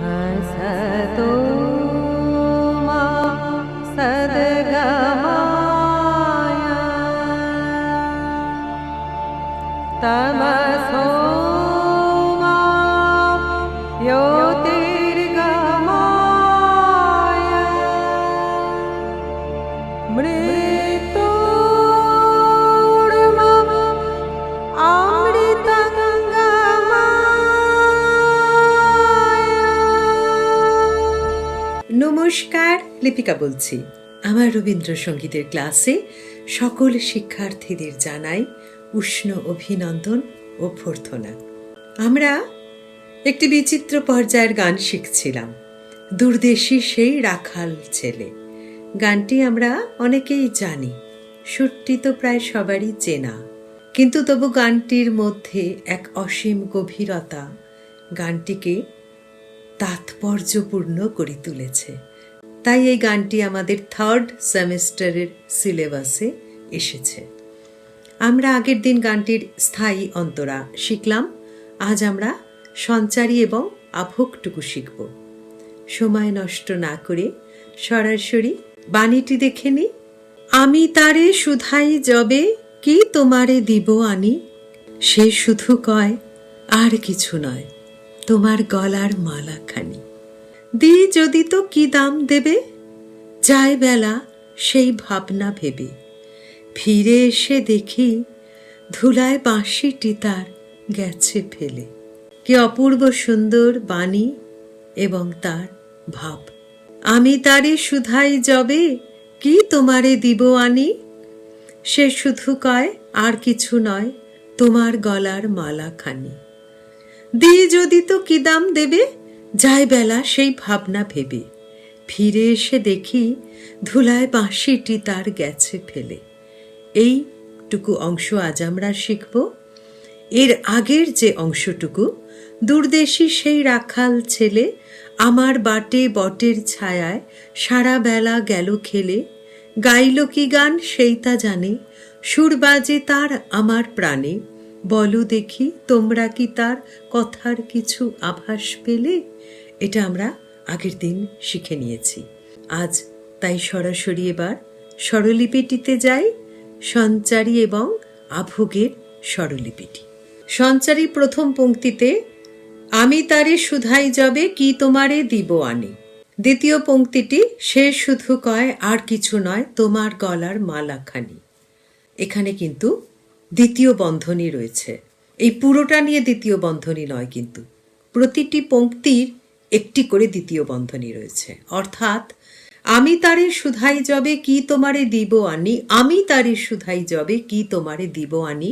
हसतो मा सद्गमाय। तमसो मा ज्योतिर्गमाय। मृत्योर्मा লিপিকা বলছি। আমার রবীন্দ্রসঙ্গীতের ক্লাসে সকল শিক্ষার্থীদের জানাই উষ্ণ অভিনন্দন ও অভ্যর্থনা। আমরা একটি বিচিত্র পর্যায়ের গান শিখছিলাম, দূরদেশী সেই রাখাল ছেলে। গানটি আমরা অনেকেই জানি সুরটি তো প্রায় সবারই চেনা। কিন্তু তবু গানটির মধ্যে এক অসীম গভীরতা গানটিকে তাৎপর্যপূর্ণ করে তুলেছে। তাই এই গানটি আমাদের থার্ড সেমিস্টারের সিলেবাসে এসেছে। আমরা আগের দিন গানটির স্থায়ী অন্তরা শিখলাম। আজ আমরা সঞ্চারী এবং আভোগটুকু শিখব। সময় নষ্ট না করে সরাসরি বাণীটি দেখে নি। আমি তারে সুধাই যবে, কি তোমারে দিব আনি? সে শুধু কয়, আর কিছু নয়, তোমার গলার মালাখানি। দি যদি তো কি দাম দেবে? যায় বেলা সেই ভাবনা ভেবে। ফিরে এসে দেখি ধুলায় বাঁশিটি তার গেছে ফেলে। কি অপূর্ব সুন্দর বাণী এবং তার ভাব। আমি তারে সুধাই যবে, কি তোমারে দিব আনি? সে শুধু কয়, আর কিছু নয়, তোমার গলার মালাখানি। দি যদি তো কি দাম দেবে? যায় বেলা সেই ভাবনা ভেবে। ফিরে এসে দেখি ধুলায় বাঁশিটি তার গেছে ফেলে। এইটুকু অংশ আজ আমরা শিখব। এর আগের যে অংশটুকু, দূরদেশী সেই রাখাল ছেলে আমার বাটে বটের ছায়ায় সারা বেলা গেল খেলে। গাইল কি গান সেই তা জানে, সুর বাজে তার আমার প্রাণে। বলো দেখি, তোমরা কি তার কথার কিছু আভাস পেলে? এটা আমরা আগের দিন শিখে নিয়েছি। আজ তাই সরাসরি এবার স্বরলিপিটিতে যাই, সঞ্চারী এবং আভোগের স্বরলিপিটি। সঞ্চারী প্রথম পংক্তিতে আমি তারে সুধাই যাবে, কি তোমারে দিব আনি? দ্বিতীয় পংক্তিটি সে শুধু কয়, আর কিছু নয়, তোমার গলার মালাখানি। এখানে কিন্তু দ্বিতীয় বন্ধনী রয়েছে। এই পুরোটা নিয়ে দ্বিতীয় বন্ধনী নয় কিন্তু। প্রতিটি পংক্তির একটি করে দ্বিতীয় বন্ধনী রয়েছে। অর্থাৎ, আমি তারে সুধাই যবে কি তোমারে দিব আনি, আমি তারে সুধাই যবে কি তোমারে দিব আনি,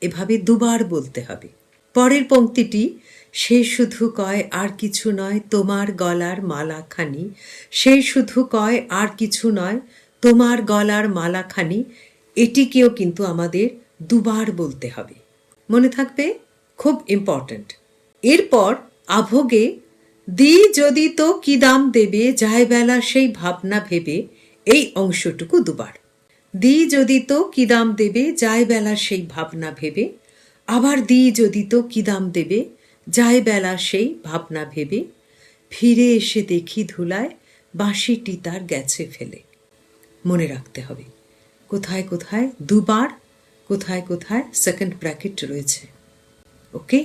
এভাবে দুবার বলতে হবে। পরের পঙ্ক্তিটি, সে শুধু কয় আর কিছু নয় তোমার গলার মালাখানি, সে শুধু কয় আর কিছু নয় তোমার গলার মালাখানি, এটিকেও কিন্তু আমাদের দুবার বলতে হবে। মনে থাকবে? খুব ইম্পর্ট্যান্ট এরপর আভোগে, দি যদি তো কি দাম দেবে, যায় বেলা সেই ভাবনা ভেবে এই অংশটুকু দুবার। দি যদি তো কি দাম দেবে, যায় বেলা সেই ভাবনা ভেবে, আবার দি যদি তো কি দাম দেবে, যায় বেলা সেই ভাবনা ভেবে, ফিরে এসে দেখি ধুলায় বাঁশিটি তার গেছে ফেলে। মনে রাখতে হবে। কোথায় কোথায় দুবার কোথায় কোথায় সেকেন্ড ব্র্যাকেট রয়েছে। ওকে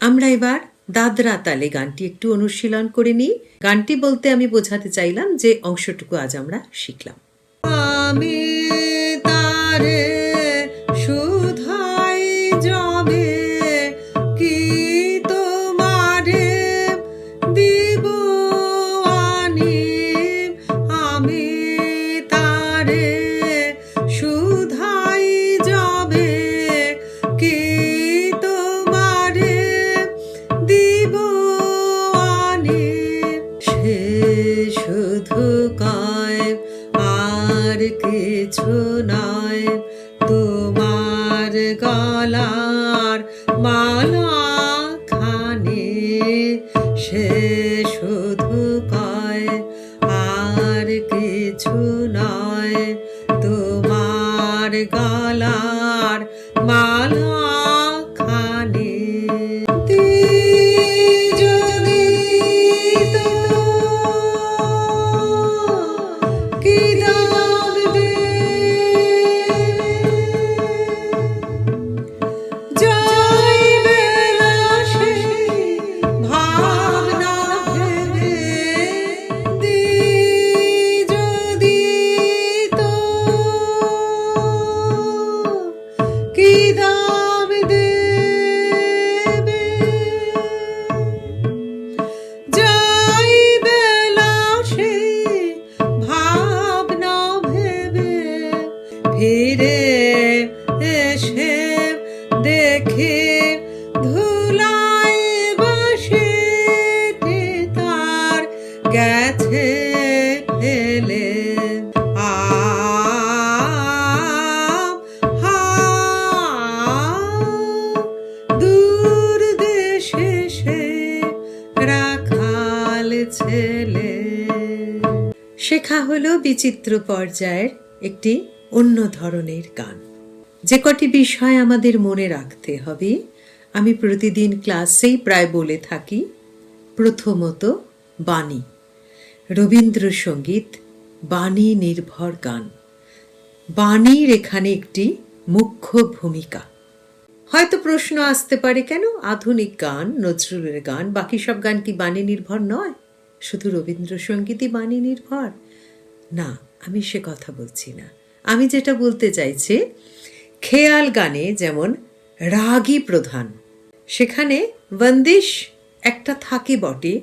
আমরা এবার দাদরা তালে গানটি একটু অনুশীলন করে নিই। গানটি বলতে আমি বোঝাতে চাইলাম যে অংশটুকু আজ আমরা শিখলাম। আমি তোমার ফিরে এসে দেখে ধুলাই বসে তার গেছে রাখাল ছেলে। শেখা হলো বিচিত্র পর্যায়ের একটি অন্য ধরনের গান। যে কটি বিষয় আমাদের মনে রাখতে হবে, আমি প্রতিদিন ক্লাসেই প্রায় বলে থাকি। প্রথমত, বাণী। রবীন্দ্রসঙ্গীত, বাণী নির্ভর গান। বাণীর এখানে একটি মুখ্য ভূমিকা। হয়তো প্রশ্ন আসতে পারে, কেন আধুনিক গান, নজরুলের গান, বাকি সব গান কি বাণী নির্ভর নয়? শুধু রবীন্দ্রসঙ্গীতই বাণী নির্ভর? না, আমি সে কথা বলছি না। আমি যেটা বলতে চাইছি, খেয়াল গানে যেমন রাগই প্রধান, সেখানে বন্দিশ একটা থাকে বটে,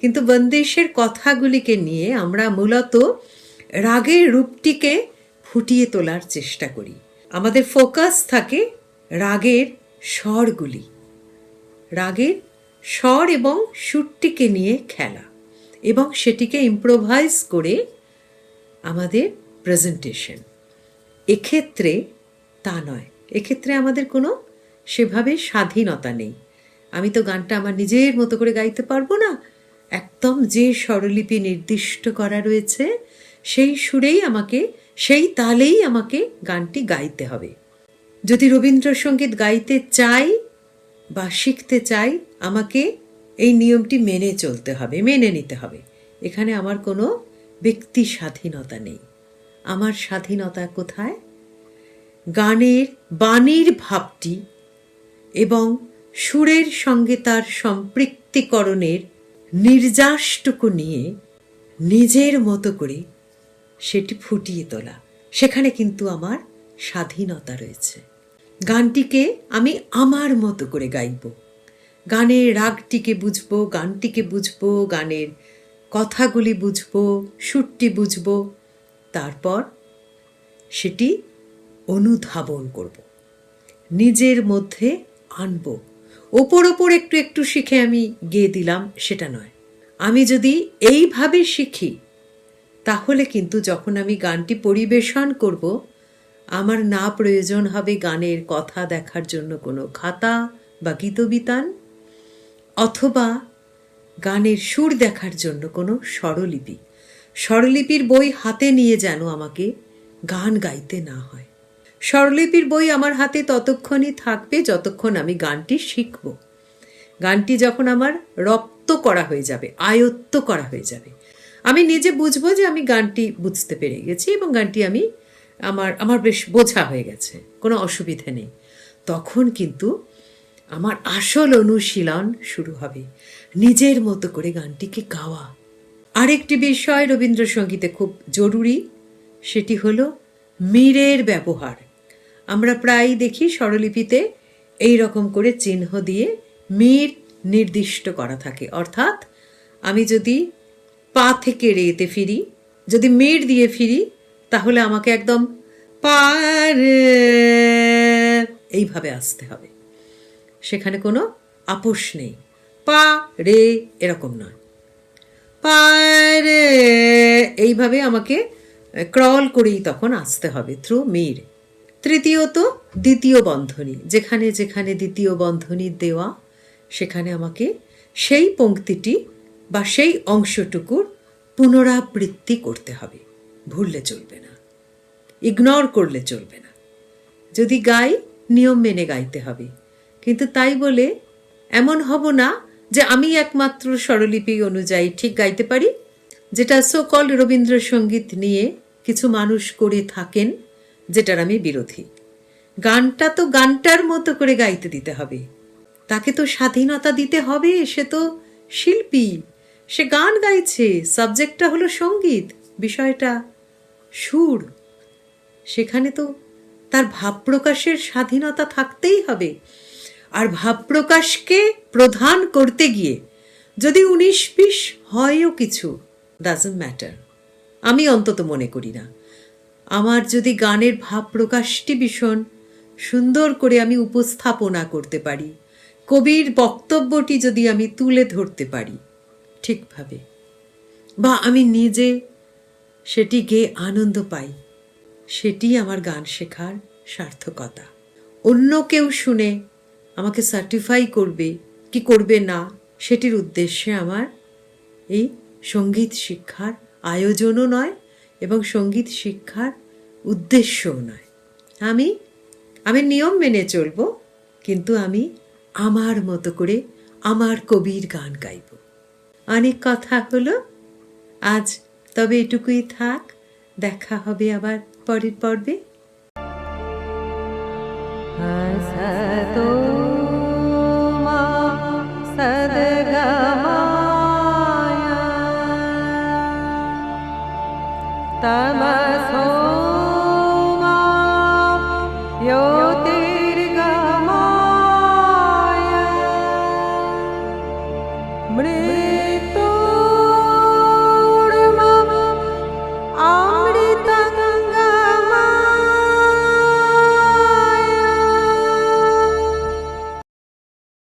কিন্তু বন্দিশের কথাগুলিকে নিয়ে আমরা মূলত রাগের রূপটিকে ফুটিয়ে তোলার চেষ্টা করি। আমাদের ফোকাস থাকে রাগের স্বরগুলি, রাগের স্বর এবং সুরটিকে নিয়ে খেলা এবং সেটিকে ইম্প্রোভাইজ করে আমাদের প্রেজেন্টেশন এক্ষেত্রে তা নয়। এক্ষেত্রে আমাদের কোনো সেভাবে স্বাধীনতা নেই। আমি তো গানটা আমার নিজের মতো করে গাইতে পারব না। একদম যে স্বরলিপি নির্দিষ্ট করা রয়েছে, সেই সুরেই আমাকে, সেই তালেই আমাকে গানটি গাইতে হবে। যদি রবীন্দ্রসঙ্গীত গাইতে চাই বা শিখতে চাই, আমাকে এই নিয়মটি মেনে চলতে হবে, মেনে নিতে হবে। এখানে আমার কোনো ব্যক্তি স্বাধীনতা নেই। আমার স্বাধীনতা কোথায়? গানের বাণীর ভাবটি এবং সুরের সঙ্গে তার সম্পৃক্তিকরণের নির্যাসটুকু নিয়ে নিজের মতো করে সেটি ফুটিয়ে তোলা। সেখানে কিন্তু আমার স্বাধীনতা রয়েছে। গানটিকে আমি আমার মতো করে গাইব। গানের রাগটিকে বুঝব, গানটিকে বুঝব, গানের কথাগুলি বুঝব, সুরটি বুঝব তারপর সেটি অনুধাবন করব। নিজের মধ্যে আনব। ওপর ওপর একটু একটু শিখে আমি গেয়ে দিলাম, সেটা নয়। আমি যদি এইভাবে শিখি, তাহলে কিন্তু যখন আমি গানটি পরিবেশন করব, আমার না প্রয়োজন হবে গানের কথা দেখার জন্য কোনো খাতা বা গীতবিতান, অথবা গানের সুর দেখার জন্য কোনো স্বরলিপি। স্বরলিপির বই হাতে নিয়ে যেন আমাকে গান গাইতে না হয়। স্বরলিপির বই আমার হাতে ততক্ষণই থাকবে যতক্ষণ আমি গানটি শিখব। গানটি যখন আমার রপ্ত করা হয়ে যাবে, আয়ত্ত করা হয়ে যাবে, আমি নিজে বুঝব যে আমি গানটি বুঝতে পেরে গেছি এবং গানটি আমি আমার আমার বেশ বোঝা হয়ে গেছে, কোনো অসুবিধে নেই। তখন কিন্তু আমার আসল অনুশীলন শুরু হবে। নিজের মতো করে গানটিকে গাওয়া। আরেকটি বিষয় রবীন্দ্রসঙ্গীতে খুব জরুরি, সেটি হলো মীরের ব্যবহার। আমরা প্রায়ই দেখি স্বরলিপিতে এই রকম করে চিহ্ন দিয়ে মীর নির্দিষ্ট করা থাকে। অর্থাৎ আমি যদি পা থেকে রেতে ফিরি, যদি মের দিয়ে ফিরি, তাহলে আমাকে একদম পারে এইভাবে আসতে হবে। সেখানে কোনো আপোষ নেই। পা, রে এরকম নয়। পারে। এইভাবে আমাকে ক্রল করেই তখন আসতে হবে থ্রু মির তৃতীয়ত, দ্বিতীয় বন্ধনী। যেখানে যেখানে দ্বিতীয় বন্ধনী দেওয়া, সেখানে আমাকে সেই পংক্তিটি বা সেই অংশটুকুর পুনরাবৃত্তি করতে হবে। ভুললে চলবে না। ইগনোর করলে চলবে না। যদি গাই, নিয়ম মেনে গাইতে হবে। কিন্তু তাই বলে, এমন হব না যে আমি একমাত্র স্বরলিপি অনুযায়ী ঠিক গাইতে পারি, যেটা সোকল রবীন্দ্রসঙ্গীত নিয়ে কিছু মানুষ করে থাকেন, যেটার আমি বিরোধী। গানটা তো গানটার মতো করে গাইতে দিতে হবে। তাকে তো স্বাধীনতা দিতে হবে, সে তো শিল্পী। সে গান গাইছে, সাবজেক্টটা হলো সংগীত, বিষয়টা সুর। সেখানে তো তার ভাব প্রকাশের স্বাধীনতা থাকতেই হবে। আর ভাব প্রকাশকে প্রধান করতে গিয়ে যদি উনিশ বিশ হয়ও কিছু ডাজন্ট ম্যাটার আমি অন্তত মনে করি না। আমার যদি গানের ভাব প্রকাশটি ভীষণ সুন্দর করে আমি উপস্থাপনা করতে পারি, কবির বক্তব্যটি যদি আমি তুলে ধরতে পারি, ঠিকভাবে, বা আমি নিজে সেটি গেয়ে আনন্দ পাই, সেটি আমার গান শেখার সার্থকতা। অন্য কেউ শুনে আমাকে সার্টিফাই করবে, কি করবে না, সেটির উদ্দেশ্যে আমার এই সংগীত শিক্ষার আয়োজনও নয় এবং সংগীত শিক্ষার উদ্দেশ্যও নয়। আমি আমি নিয়ম মেনে চলবো, কিন্তু আমি আমার মতো করে আমার কবির গান গাইব। অনেক কথা হলো, আজ তবে এটুকুই থাক, দেখা হবে আবার পরের পর্বে। My soul.